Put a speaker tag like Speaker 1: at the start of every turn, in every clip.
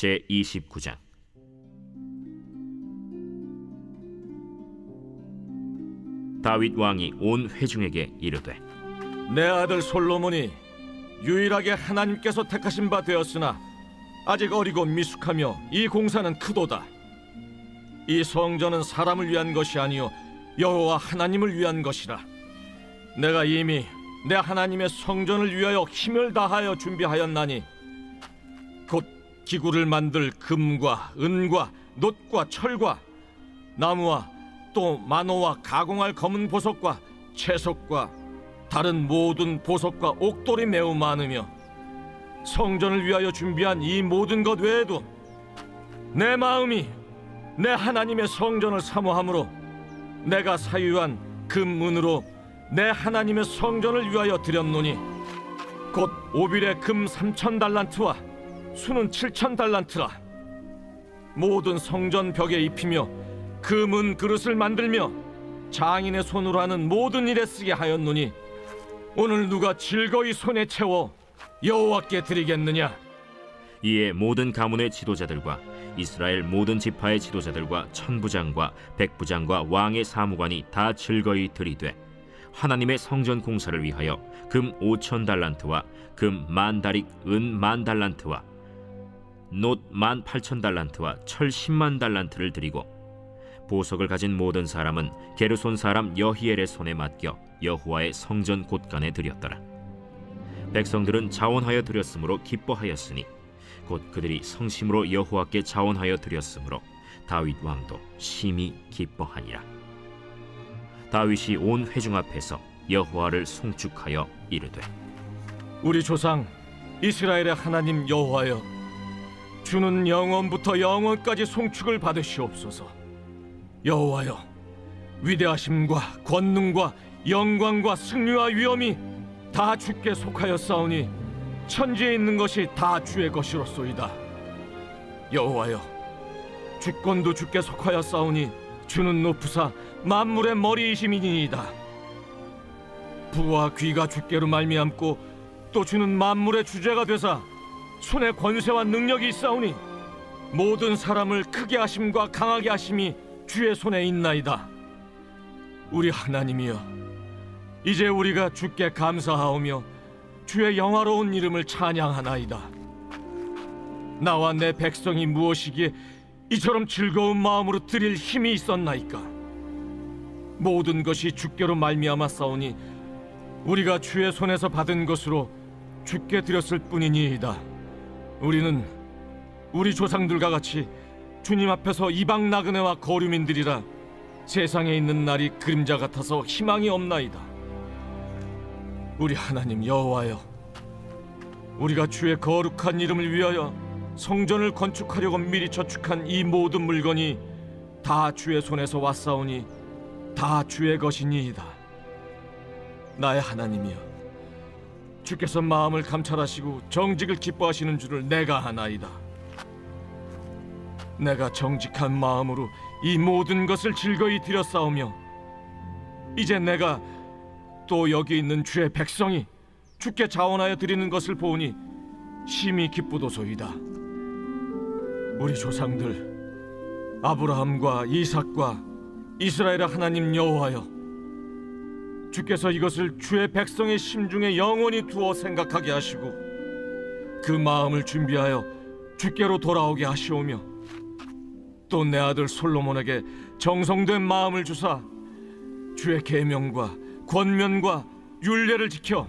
Speaker 1: 제 29장 다윗 왕이 온 회중에게 이르되
Speaker 2: 내 아들 솔로몬이 유일하게 하나님께서 택하신 바 되었으나 아직 어리고 미숙하며 이 공사는 크도다. 이 성전은 사람을 위한 것이 아니요 여호와 하나님을 위한 것이라. 내가 이미 내 하나님의 성전을 위하여 힘을 다하여 준비하였나니 곧 기구를 만들 금과 은과 놋과 철과 나무와 또 만호와 가공할 검은 보석과 채석과 다른 모든 보석과 옥돌이 매우 많으며 성전을 위하여 준비한 이 모든 것 외에도 내 마음이 내 하나님의 성전을 사모함으로 내가 사유한 금은으로 내 하나님의 성전을 위하여 드렸노니 곧 오빌의 금 삼천 달란트와 수는 칠천 달란트라. 모든 성전 벽에 입히며 금은 그릇을 만들며 장인의 손으로 하는 모든 일에 쓰게 하였노니 오늘 누가 즐거이 손에 채워 여호와께 드리겠느냐?
Speaker 1: 이에 모든 가문의 지도자들과 이스라엘 모든 지파의 지도자들과 천부장과 백부장과 왕의 사무관이 다 즐거이 들이되 하나님의 성전 공사를 위하여 금 5천 달란트와 금 만 다릭 은 만 달란트와 놋만 8천 달란트와 철 10만 달란트를 드리고 보석을 가진 모든 사람은 게르손 사람 여히엘의 손에 맡겨 여호와의 성전 곳간에 드렸더라. 백성들은 자원하여 드렸으므로 기뻐하였으니 곧 그들이 성심으로 여호와께 자원하여 드렸으므로 다윗 왕도 심히 기뻐하니라. 다윗이 온 회중 앞에서 여호와를 송축하여 이르되
Speaker 2: 우리 조상 이스라엘의 하나님 여호와여 주는 영원부터 영원까지 송축을 받으시옵소서. 여호와여 위대하심과 권능과 영광과 승리와 위엄이 다 주께 속하였사오니 천지에 있는 것이 다 주의 것이로소이다. 여호와여 주권도 주께 속하였사오니 주는 높으사 만물의 머리이심이니이다. 부와 귀가 주께로 말미암고 또 주는 만물의 주제가 되사 손에 권세와 능력이 있사오니 모든 사람을 크게 하심과 강하게 하심이 주의 손에 있나이다. 우리 하나님이여, 이제 우리가 주께 감사하오며 주의 영화로운 이름을 찬양하나이다. 나와 내 백성이 무엇이기에 이처럼 즐거운 마음으로 드릴 힘이 있었나이까? 모든 것이 주께로 말미암았사오니 우리가 주의 손에서 받은 것으로 주께 드렸을 뿐이니이다. 우리는 우리 조상들과 같이 주님 앞에서 이방 나그네와 거류민들이라 세상에 있는 날이 그림자 같아서 희망이 없나이다. 우리 하나님 여호와여, 우리가 주의 거룩한 이름을 위하여 성전을 건축하려고 미리 저축한 이 모든 물건이 다 주의 손에서 왔사오니 다 주의 것이니이다. 나의 하나님이여, 주께서 마음을 감찰하시고 정직을 기뻐하시는 줄을 내가 아나이다. 내가 정직한 마음으로 이 모든 것을 즐거이 드렸사오며 이제 내가 또 여기 있는 주의 백성이 주께 자원하여 드리는 것을 보니 심히 기쁘도소이다. 우리 조상들 아브라함과 이삭과 이스라엘의 하나님 여호와여 주께서 이것을 주의 백성의 심중에 영원히 두어 생각하게 하시고 그 마음을 준비하여 주께로 돌아오게 하시오며 또 내 아들 솔로몬에게 정성된 마음을 주사 주의 계명과 권면과 율례를 지켜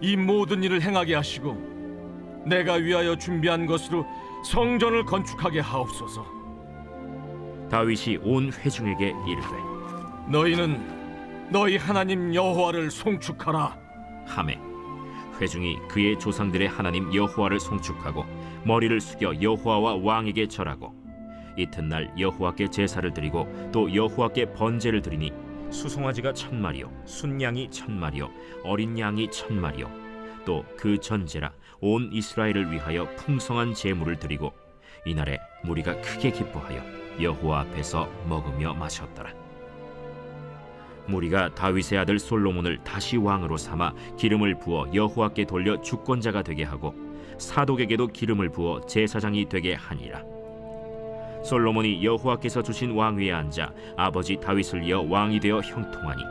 Speaker 2: 이 모든 일을 행하게 하시고 내가 위하여 준비한 것으로 성전을 건축하게 하옵소서.
Speaker 1: 다윗이 온 회중에게 이르되
Speaker 2: 너희는 너희 하나님 여호와를 송축하라.
Speaker 1: 하매 회중이 그의 조상들의 하나님 여호와를 송축하고 머리를 숙여 여호와와 왕에게 절하고 이튿날 여호와께 제사를 드리고 또 여호와께 번제를 드리니 수송아지가 천 마리요 순양이 천 마리요 어린 양이 천 마리요 또 그 전제라 온 이스라엘을 위하여 풍성한 제물을 드리고 이날에 무리가 크게 기뻐하여 여호와 앞에서 먹으며 마셨더라. 무리가 다윗의 아들 솔로몬을 다시 왕으로 삼아 기름을 부어 여호와께 돌려 주권자가 되게 하고 사독에게도 기름을 부어 제사장이 되게 하니라. 솔로몬이 여호와께서 주신 왕위에 앉아 아버지 다윗을 이어 왕이 되어 형통하니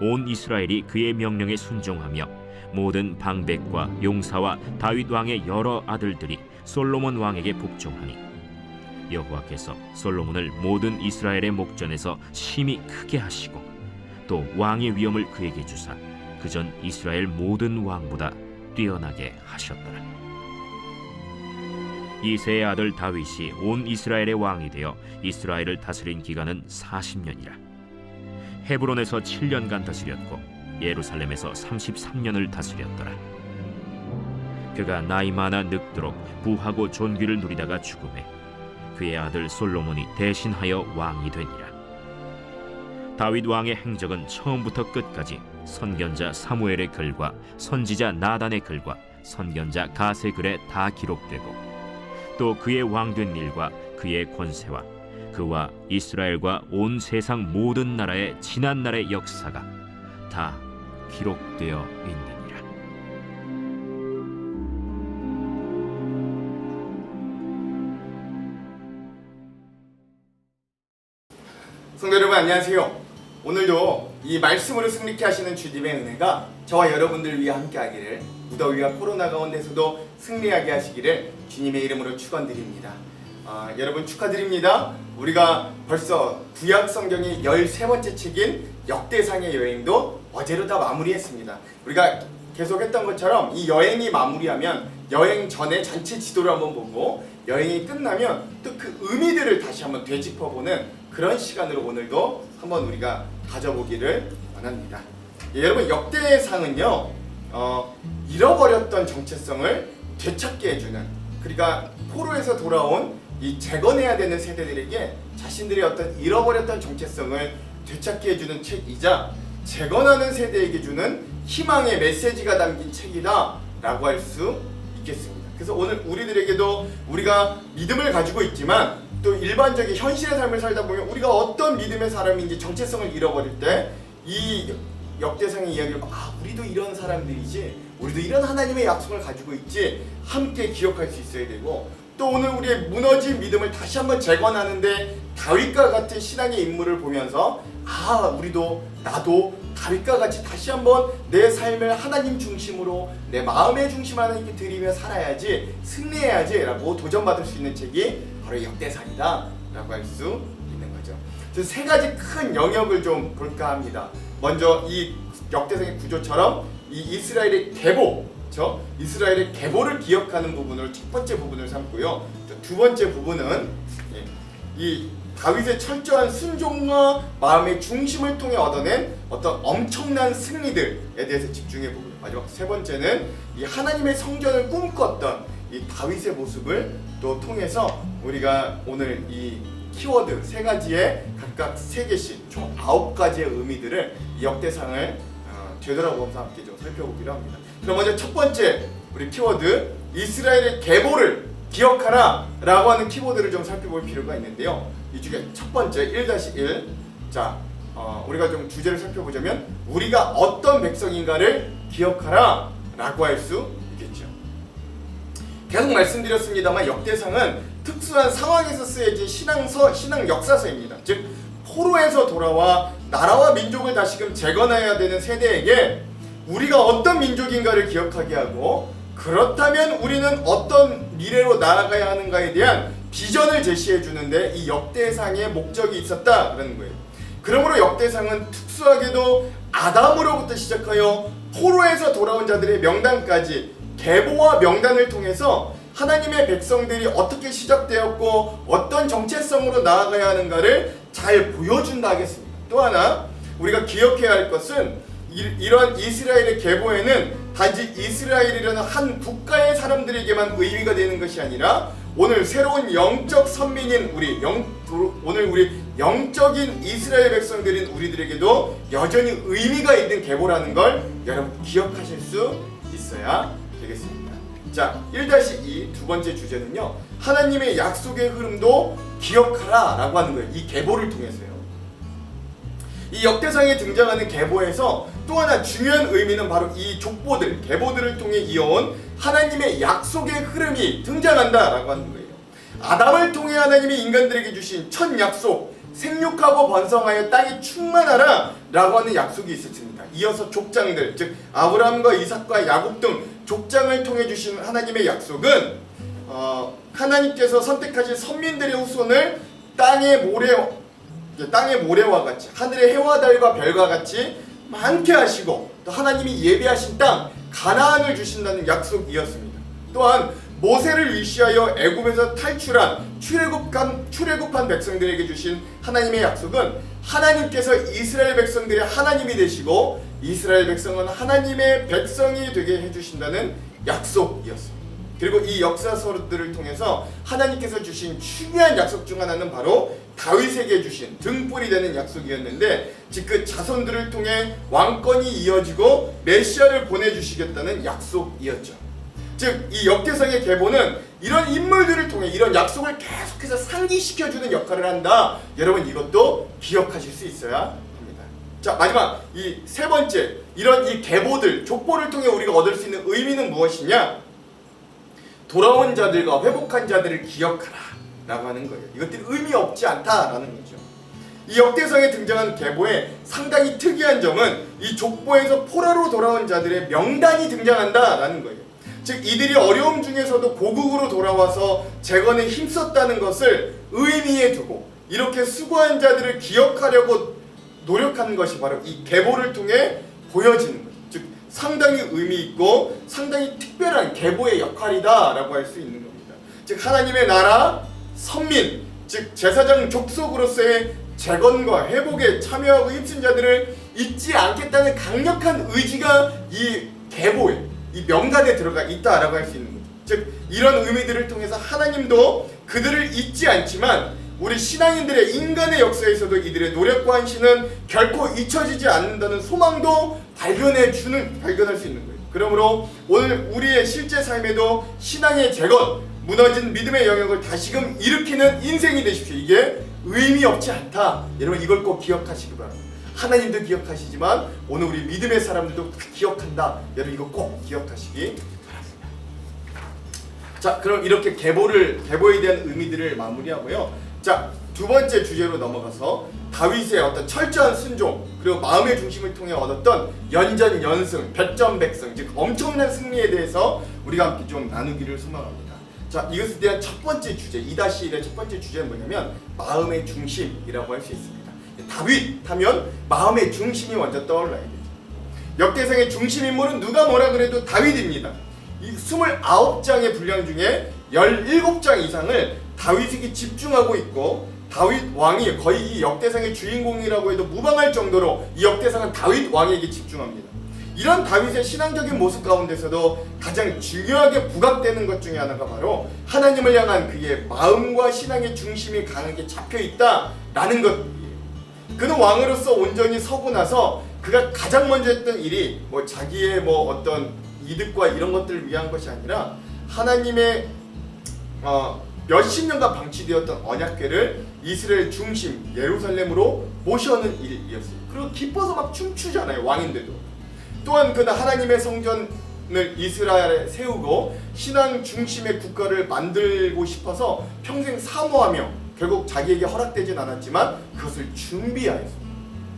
Speaker 1: 온 이스라엘이 그의 명령에 순종하며 모든 방백과 용사와 다윗 왕의 여러 아들들이 솔로몬 왕에게 복종하니 여호와께서 솔로몬을 모든 이스라엘의 목전에서 심히 크게 하시고 또 왕의 위엄을 그에게 주사 그 전 이스라엘 모든 왕보다 뛰어나게 하셨더라. 이세의 아들 다윗이 온 이스라엘의 왕이 되어 이스라엘을 다스린 기간은 40년이라. 헤브론에서 7년간 다스렸고 예루살렘에서 33년을 다스렸더라. 그가 나이 많아 늙도록 부하고 존귀를 누리다가 죽음에 그의 아들 솔로몬이 대신하여 왕이 되니라. 다윗 왕의 행적은 처음부터 끝까지 선견자 사무엘의 글과 선지자 나단의 글과 선견자 가세 글에 다 기록되고 또 그의 왕된 일과 그의 권세와 그와 이스라엘과 온 세상 모든 나라의 지난 날의 역사가 다 기록되어 있느니라.
Speaker 3: 성도 여러분 안녕하세요. 오늘도 이 말씀으로 승리케 하시는 주님의 은혜가 저와 여러분들 위해 함께 하기를 무더위와 코로나 가운데서도 승리하게 하시기를 주님의 이름으로 축원드립니다. 아, 여러분 축하드립니다. 우리가 벌써 구약 성경의 13번째 책인 역대상의 여행도 어제로 다 마무리했습니다. 우리가 계속 했던 것처럼 이 여행이 마무리하면 여행 전에 전체 지도를 한번 보고 여행이 끝나면 또 그 의미들을 다시 한번 되짚어보는 그런 시간으로 오늘도 한번 우리가 가져보기를 원합니다. 예, 여러분 역대상은요 어, 잃어버렸던 정체성을 되찾게 해주는 그러니까 포로에서 돌아온 이 재건해야 되는 세대들에게 자신들의 어떤 잃어버렸던 정체성을 되찾게 해주는 책이자 재건하는 세대에게 주는 희망의 메시지가 담긴 책이다라고 할 수 있겠습니다. 그래서 오늘 우리들에게도 우리가 믿음을 가지고 있지만 또 일반적인 현실의 삶을 살다 보면 우리가 어떤 믿음의 사람인지 정체성을 잃어버릴 때 이 역대상의 이야기를 아 우리도 이런 사람들이지 우리도 이런 하나님의 약속을 가지고 있지 함께 기억할 수 있어야 되고 또 오늘 우리의 무너진 믿음을 다시 한번 재건하는데 다윗과 같은 신앙의 인물을 보면서 아 우리도 나도 다윗과 같이 다시 한번 내 삶을 하나님 중심으로 내 마음의 중심 하나님께 드리며 살아야지 승리해야지라고 도전받을 수 있는 책이 바로 역대상이다라고 할 수 있는 거죠. 세 가지 큰 영역을 좀 볼까 합니다. 먼저 이 역대상의 구조처럼 이 이스라엘의 계보, 저 이스라엘의 계보를 기억하는 부분을 첫 번째 부분을 삼고요. 두 번째 부분은 예, 이 다윗의 철저한 순종과 마음의 중심을 통해 얻어낸 어떤 엄청난 승리들에 대해서 집중해 보고요. 마지막 세 번째는 이 하나님의 성전을 꿈꿨던 이 다윗의 모습을 또 통해서 우리가 오늘 이 키워드 세 가지의 각각 세 개씩 총 아홉 가지의 의미들을 이 역대상을 어, 되돌아보면서 함께 좀 살펴보기로 합니다. 그럼 먼저 첫 번째 우리 키워드 이스라엘의 계보를 기억하라 라고 하는 키워드를 좀 살펴볼 필요가 있는데요. 이 중에 첫 번째 1-1 자, 어, 우리가 좀 주제를 살펴보자면 우리가 어떤 백성인가를 기억하라 라고 할 수 있겠죠. 계속 말씀드렸습니다만 역대상은 특수한 상황에서 쓰여진 신앙서, 신앙 역사서입니다. 즉 포로에서 돌아와 나라와 민족을 다시금 재건해야 되는 세대에게 우리가 어떤 민족인가를 기억하게 하고 그렇다면 우리는 어떤 미래로 나아가야 하는가에 대한 비전을 제시해 주는데 이 역대상의 목적이 있었다 그러는 거예요. 그러므로 역대상은 특수하게도 아담으로부터 시작하여 포로에서 돌아온 자들의 명단까지 계보와 명단을 통해서 하나님의 백성들이 어떻게 시작되었고 어떤 정체성으로 나아가야 하는가를 잘 보여준다 하겠습니다. 또 하나 우리가 기억해야 할 것은 이, 이런 이스라엘의 계보에는 단지 이스라엘이라는 한 국가의 사람들에게만 의미가 되는 것이 아니라 오늘 새로운 영적 선민인 우리 영 오늘 우리 영적인 이스라엘 백성들인 우리들에게도 여전히 의미가 있는 계보라는 걸 여러분 기억하실 수 있어야 되겠습니다. 자, 1-2 두 번째 주제는요. 하나님의 약속의 흐름도 기억하라 라고 하는 거예요. 이 계보를 통해서요. 이 역대상에 등장하는 계보에서 또 하나 중요한 의미는 바로 이 족보들, 계보들을 통해 이어온 하나님의 약속의 흐름이 등장한다라고 하는 거예요. 아담을 통해 하나님이 인간들에게 주신 첫 약속, 생육하고 번성하여 땅이 충만하라 라고 하는 약속이 있었습니다. 이어서 족장들, 즉 아브라함과 이삭과 야곱 등 족장을 통해 주신 하나님의 약속은 어, 하나님께서 선택하신 선민들의 후손을 땅의 모래 땅의 모래와 같이 하늘의 해와 달과 별과 같이 많게 하시고 또 하나님이 예비하신 땅 가나안을 주신다는 약속이었습니다. 또한 모세를 위시하여 애굽에서 탈출한 출애굽한 출애굽한 백성들에게 주신 하나님의 약속은 하나님께서 이스라엘 백성들의 하나님이 되시고 이스라엘 백성은 하나님의 백성이 되게 해 주신다는 약속이었습니다. 그리고 이 역사서들을 통해서 하나님께서 주신 중요한 약속 중 하나는 바로 다윗에게 주신 등불이 되는 약속이었는데 즉 그 자손들을 통해 왕권이 이어지고 메시아를 보내주시겠다는 약속이었죠. 즉 이 역대상의 계보는 이런 인물들을 통해 이런 약속을 계속해서 상기시켜주는 역할을 한다. 여러분 이것도 기억하실 수 있어야 합니다. 자 마지막 이 세 번째 이런 이 계보들 족보를 통해 우리가 얻을 수 있는 의미는 무엇이냐? 돌아온 자들과 회복한 자들을 기억하라 라고 하는 거예요. 이것들이 의미 없지 않다라는 거죠. 이 역대성에 등장한 계보의 상당히 특이한 점은 이 족보에서 포로로 돌아온 자들의 명단이 등장한다라는 거예요. 즉 이들이 어려움 중에서도 고국으로 돌아와서 재건에 힘썼다는 것을 의미해 두고 이렇게 수고한 자들을 기억하려고 노력하는 것이 바로 이 계보를 통해 보여지는 상당히 의미 있고 상당히 특별한 계보의 역할이다라고 할 수 있는 겁니다. 즉 하나님의 나라 선민 즉 제사장 족속으로서의 재건과 회복에 참여하고 힘쓴 자들을 잊지 않겠다는 강력한 의지가 이 계보에 이 명단에 들어가 있다라고 할 수 있는 거죠. 즉 이런 의미들을 통해서 하나님도 그들을 잊지 않지만 우리 신앙인들의 인간의 역사에서도 이들의 노력과 헌신은 결코 잊혀지지 않는다는 소망도 발견해 주는 발견할 수 있는 거예요. 그러므로 오늘 우리의 실제 삶에도 신앙의 재건, 무너진 믿음의 영역을 다시금 일으키는 인생이 되십시오. 이게 의미 없지 않다. 여러분 이걸 꼭 기억하시기 바랍니다. 하나님도 기억하시지만 오늘 우리 믿음의 사람들도 다 기억한다. 여러분 이거 꼭 기억하시기 바랍니다. 자, 그럼 이렇게 계보를 계보에 대한 의미들을 마무리하고요. 자, 두 번째 주제로 넘어가서 다윗의 어떤 철저한 순종 그리고 마음의 중심을 통해 얻었던 연전 연승, 백전백승 즉 엄청난 승리에 대해서 우리가 함께 좀 나누기를 소망합니다. 자, 이것에 대한 첫 번째 주제, 2-1의 첫 번째 주제는 뭐냐면 마음의 중심이라고 할 수 있습니다. 다윗 하면 마음의 중심이 먼저 떠올라야 되죠. 역대상의 중심 인물은 누가 뭐라 그래도 다윗입니다. 이 29장의 분량 중에 17장 이상을 다윗에게 집중하고 있고 다윗 왕이 거의 이 역대상의 주인공이라고 해도 무방할 정도로 이 역대상은 다윗 왕에게 집중합니다. 이런 다윗의 신앙적인 모습 가운데서도 가장 중요하게 부각되는 것 중에 하나가 바로 하나님을 향한 그의 마음과 신앙의 중심이 강하게 잡혀 있다라는 것이에요. 그는 왕으로서 온전히 서고 나서 그가 가장 먼저 했던 일이 뭐 자기의 뭐 어떤 이득과 이런 것들을 위한 것이 아니라 하나님의 어, 몇십 년간 방치되었던 언약궤를 이스라엘 중심 예루살렘으로 모셔오는 일이었어요. 그리고 기뻐서 막 춤추잖아요 왕인데도. 또한 그는 하나님의 성전을 이스라엘에 세우고 신앙 중심의 국가를 만들고 싶어서 평생 사모하며 결국 자기에게 허락되진 않았지만 그것을 준비하였습니다.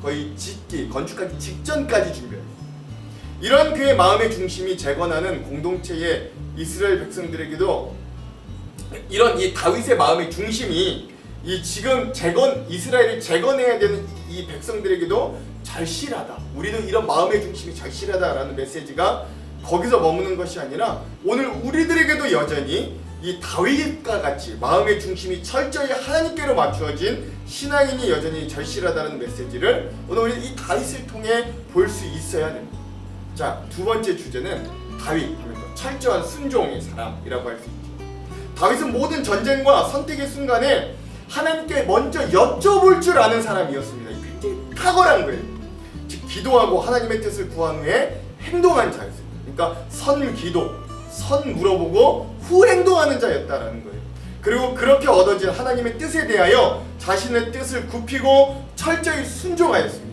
Speaker 3: 거의 짓기, 건축하기 직전까지 준비하였습니다. 이런 그의 마음의 중심이 재건하는 공동체의 이스라엘 백성들에게도 이런 이 다윗의 마음의 중심이 이 지금 재건 이스라엘을 재건해야 되는 이 백성들에게도 절실하다. 우리도 이런 마음의 중심이 절실하다라는 메시지가 거기서 머무는 것이 아니라 오늘 우리들에게도 여전히 이 다윗과 같이 마음의 중심이 철저히 하나님께로 맞추어진 신앙인이 여전히 절실하다는 메시지를 오늘 우리 이 다윗을 통해 볼 수 있어야 됩니다. 자, 두 번째 주제는 다윗 철저한 순종의 사람이라고 할 수 있죠. 다윗은 모든 전쟁과 선택의 순간에 하나님께 먼저 여쭤볼 줄 아는 사람이었습니다. 굉장히 탁월한 거예요. 즉 기도하고 하나님의 뜻을 구한 후에 행동한 자였습니다. 그러니까 선 기도, 선 물어보고 후 행동하는 자였다라는 거예요. 그리고 그렇게 얻어진 하나님의 뜻에 대하여 자신의 뜻을 굽히고 철저히 순종하였습니다.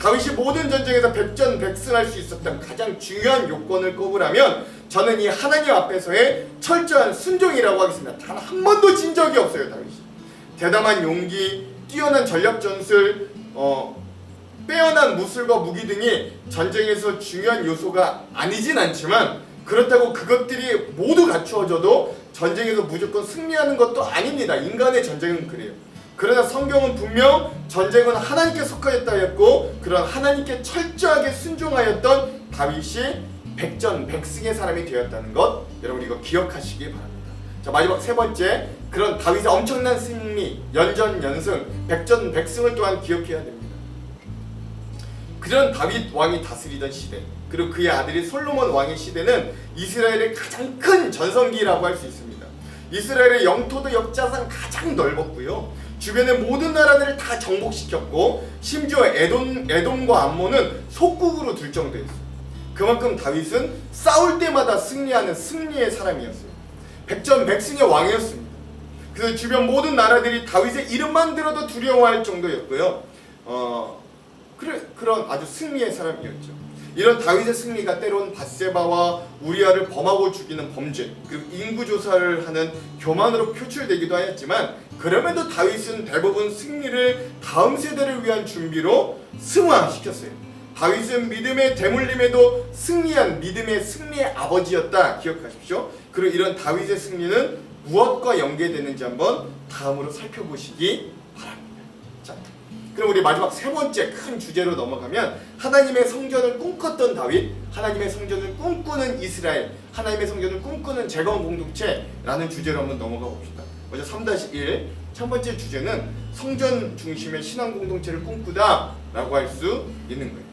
Speaker 3: 다윗이 모든 전쟁에서 백전백승할 수 있었던 가장 중요한 요건을 꼽으라면 저는 이 하나님 앞에서의 철저한 순종이라고 하겠습니다. 단 한 번도 진 적이 없어요, 다윗이. 대담한 용기, 뛰어난 전략 전술, 어, 빼어난 무술과 무기 등이 전쟁에서 중요한 요소가 아니진 않지만 그렇다고 그것들이 모두 갖추어져도 전쟁에서 무조건 승리하는 것도 아닙니다. 인간의 전쟁은 그래요. 그러나 성경은 분명 전쟁은 하나님께 속하였다 했고 그런 하나님께 철저하게 순종하였던 다윗이 백전 백승의 사람이 되었다는 것 여러분 이거 기억하시기 바랍니다. 자 마지막 세 번째 그런 다윗의 엄청난 승리 연전 연승 백전 백승을 또한 기억해야 됩니다. 그런 다윗 왕이 다스리던 시대 그리고 그의 아들이 솔로몬 왕의 시대는 이스라엘의 가장 큰 전성기라고 할 수 있습니다. 이스라엘의 영토도 역사상 가장 넓었고요. 주변의 모든 나라들을 다 정복시켰고 심지어 에돔, 에돔과 암몬은 속국으로 둘 정도였어요. 그만큼 다윗은 싸울 때마다 승리하는 승리의 사람이었어요. 백전백승의 왕이었습니다. 그래서 주변 모든 나라들이 다윗의 이름만 들어도 두려워할 정도였고요. 어, 그래, 그런 아주 승리의 사람이었죠. 이런 다윗의 승리가 때론 바세바와 우리아를 범하고 죽이는 범죄 그리고 인구 조사를 하는 교만으로 표출되기도 하였지만 그럼에도 다윗은 대부분 승리를 다음 세대를 위한 준비로 승화시켰어요. 다윗은 믿음의 대물림에도 승리한 믿음의 승리의 아버지였다 기억하십시오. 그리고 이런 다윗의 승리는 무엇과 연계되는지 한번 다음으로 살펴보시기 바랍니다. 자, 그럼 우리 마지막 세 번째 큰 주제로 넘어가면 하나님의 성전을 꿈꿨던 다윗, 하나님의 성전을 꿈꾸는 이스라엘, 하나님의 성전을 꿈꾸는 재건 공동체라는 주제로 한번 넘어가 봅시다. 먼저 3-1 첫 번째 주제는 성전 중심의 신앙 공동체를 꿈꾸다라고 할 수 있는 거예요.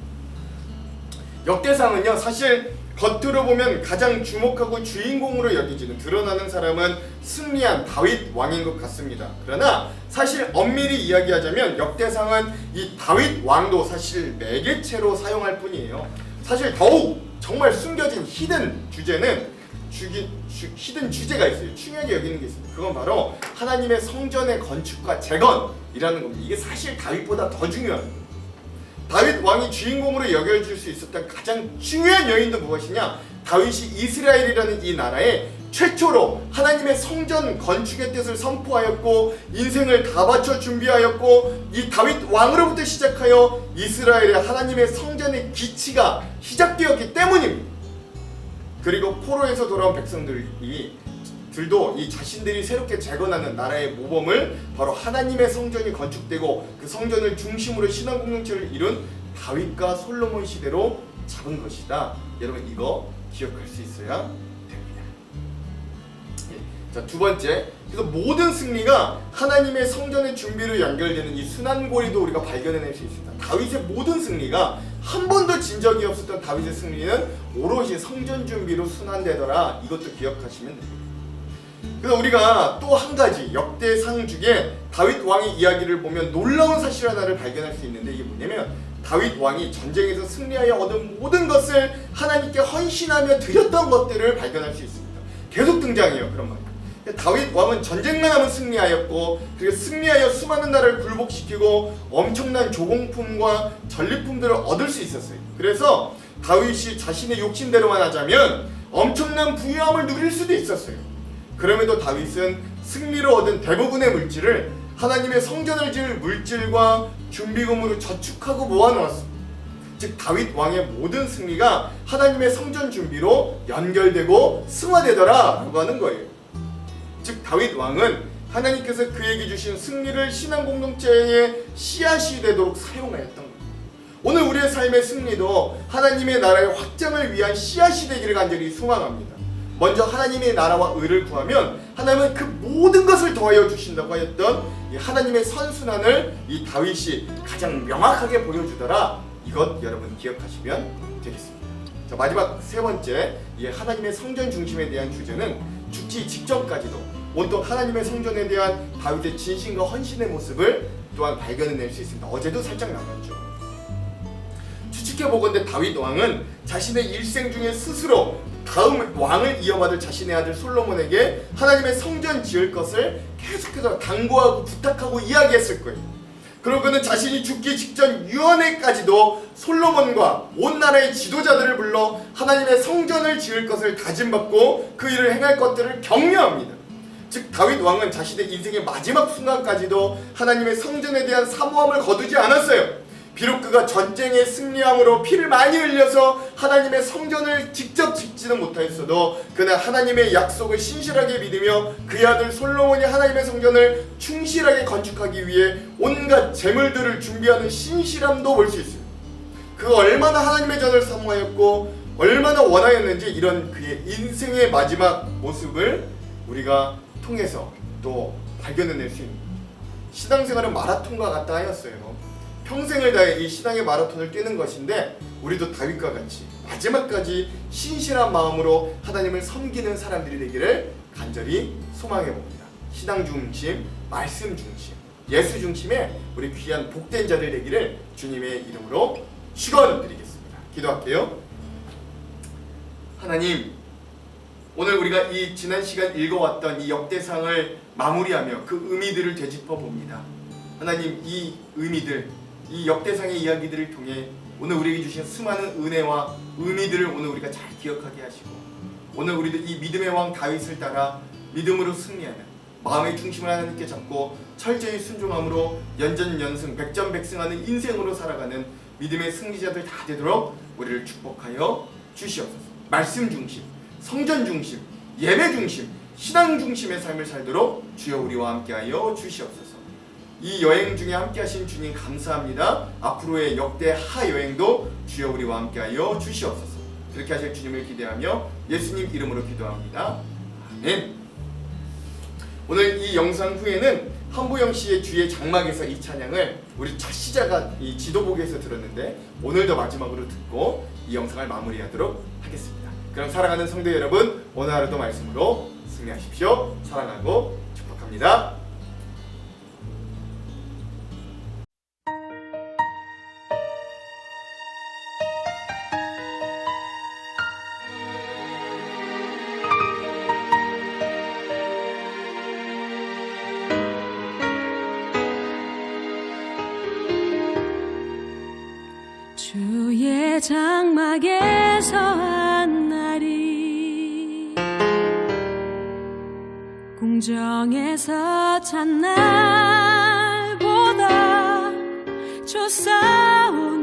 Speaker 3: 역대상은요 사실 겉으로 보면 가장 주목하고 주인공으로 여겨지는 드러나는 사람은 승리한 다윗 왕인 것 같습니다. 그러나 사실 엄밀히 이야기하자면 역대상은 이 다윗 왕도 사실 매개체로 사용할 뿐이에요. 사실 더욱 정말 숨겨진 히든 주제는 주기, 주, 히든 주제가 있어요. 중요하게 여기는 게 있습니다. 그건 바로 하나님의 성전의 건축과 재건이라는 겁니다. 이게 사실 다윗보다 더 거예요. 다윗 왕이 주인공으로 여겨질 수 있었던 가장 중요한 요인도 무엇이냐? 다윗이 이스라엘이라는 이 나라에 최초로 하나님의 성전 건축의 뜻을 선포하였고 인생을 다 바쳐 준비하였고 이 다윗 왕으로부터 시작하여 이스라엘의 하나님의 성전의 기치가 시작되었기 때문입니다. 그리고 포로에서 돌아온 백성들이 들도 이 자신들이 새롭게 재건하는 나라의 모범을 바로 하나님의 성전이 건축되고 그 성전을 중심으로 신앙 공동체를 이룬 다윗과 솔로몬 시대로 잡은 것이다. 여러분 이거 기억할 수 있어야 됩니다. 예. 자, 두 번째. 그래서 모든 승리가 하나님의 성전의 준비로 연결되는 이 순환고리도 우리가 발견해낼 수 있습니다. 다윗의 모든 승리가 한 번도 진 적이 없었던 다윗의 승리는 오롯이 성전 준비로 순환되더라. 이것도 기억하시면 됩니다. 그래서 우리가 또 한 가지 역대상 중에 다윗 왕의 이야기를 보면 놀라운 사실 하나를 발견할 수 있는데 이게 뭐냐면 다윗 왕이 전쟁에서 승리하여 얻은 모든 것을 하나님께 헌신하며 드렸던 것들을 발견할 수 있습니다. 계속 등장해요 그런 말. 다윗 왕은 전쟁만 하면 승리하였고 그리고 승리하여 수많은 나라를 굴복시키고 엄청난 조공품과 전리품들을 얻을 수 있었어요. 그래서 다윗이 자신의 욕심대로만 하자면 엄청난 부유함을 누릴 수도 있었어요. 그럼에도 다윗은 승리로 얻은 대부분의 물질을 하나님의 성전을 지을 물질과 준비금으로 저축하고 모아놓았습니다. 즉 다윗 왕의 모든 승리가 하나님의 성전 준비로 연결되고 승화되더라라고 하는 거예요. 즉 다윗 왕은 하나님께서 그에게 주신 승리를 신앙 공동체의 씨앗이 되도록 사용하였던 거예요. 오늘 우리의 삶의 승리도 하나님의 나라의 확장을 위한 씨앗이 되기를 간절히 소망합니다. 먼저 하나님의 나라와 의를 구하면 하나님은 그 모든 것을 더하여 주신다고 하였던 이 하나님의 선순환을 이 다윗이 가장 명확하게 보여주더라. 이것 여러분 기억하시면 되겠습니다. 자 마지막 세 번째 이 하나님의 성전 중심에 대한 주제는 죽기 직전까지도 온통 하나님의 성전에 대한 다윗의 진심과 헌신의 모습을 또한 발견해낼 수 있습니다. 어제도 살짝 나눴죠. 추측해 보건대 다윗 왕은 자신의 일생 중에 스스로 다음 왕을 이어받을 자신의 아들 솔로몬에게 하나님의 성전 지을 것을 계속해서 당부하고 부탁하고 이야기했을 거예요. 그러고는 자신이 죽기 직전 유언회까지도 솔로몬과 온 나라의 지도자들을 불러 하나님의 성전을 지을 것을 다짐받고 그 일을 행할 것들을 격려합니다. 즉 다윗 왕은 자신의 인생의 마지막 순간까지도 하나님의 성전에 대한 사모함을 거두지 않았어요. 비록 그가 전쟁에 승리함으로 피를 많이 흘려서 하나님의 성전을 직접 짓지는 못하였어도 그는 하나님의 약속을 신실하게 믿으며 그의 아들 솔로몬이 하나님의 성전을 충실하게 건축하기 위해 온갖 재물들을 준비하는 신실함도 볼 수 있어요. 그가 얼마나 하나님의 전을 사모하였고 얼마나 원하였는지 이런 그의 인생의 마지막 모습을 우리가 통해서 또 발견해낼 수 있는. 신앙생활은 마라톤과 같다 하였어요. 평생을 다해 이 신앙의 마라톤을 뛰는 것인데 우리도 다윗과 같이 마지막까지 신실한 마음으로 하나님을 섬기는 사람들이 되기를 간절히 소망해 봅니다. 신앙 중심, 말씀 중심, 예수 중심의 우리 귀한 복된 자들 되기를 주님의 이름으로 축원드리겠습니다. 기도할게요. 하나님, 오늘 우리가 이 지난 시간 읽어왔던 이 역대상을 마무리하며 그 의미들을 되짚어 봅니다. 하나님 이 의미들, 이 역대상의 이야기들을 통해 오늘 우리에게 주신 수많은 은혜와 의미들을 오늘 우리가 잘 기억하게 하시고 오늘 우리도 이 믿음의 왕 다윗을 따라 믿음으로 승리하는 마음의 중심을 하나님께 잡고 철저히 순종함으로 연전연승 백전백승하는 인생으로 살아가는 믿음의 승리자들 다 되도록 우리를 축복하여 주시옵소서. 말씀 중심, 성전 중심, 예배 중심, 신앙 중심의 삶을 살도록 주여 우리와 함께하여 주시옵소서. 이 여행 중에 함께 하신 주님 감사합니다. 앞으로의 역대 하 여행도 주여 우리와 함께하여 주시옵소서. 그렇게 하실 주님을 기대하며 예수님 이름으로 기도합니다. 아멘. 오늘 이 영상 후에는 한보영 씨의 주의 장막에서 이 찬양을 우리 첫 시작한 이 지도복에서 들었는데 오늘도 마지막으로 듣고 이 영상을 마무리하도록 하겠습니다. 그럼 사랑하는 성도 여러분 오늘 하루도 말씀으로 승리하십시오. 사랑하고 축복합니다.
Speaker 4: 장막에서 한 날이 궁정에서 찬 날보다 좋사오니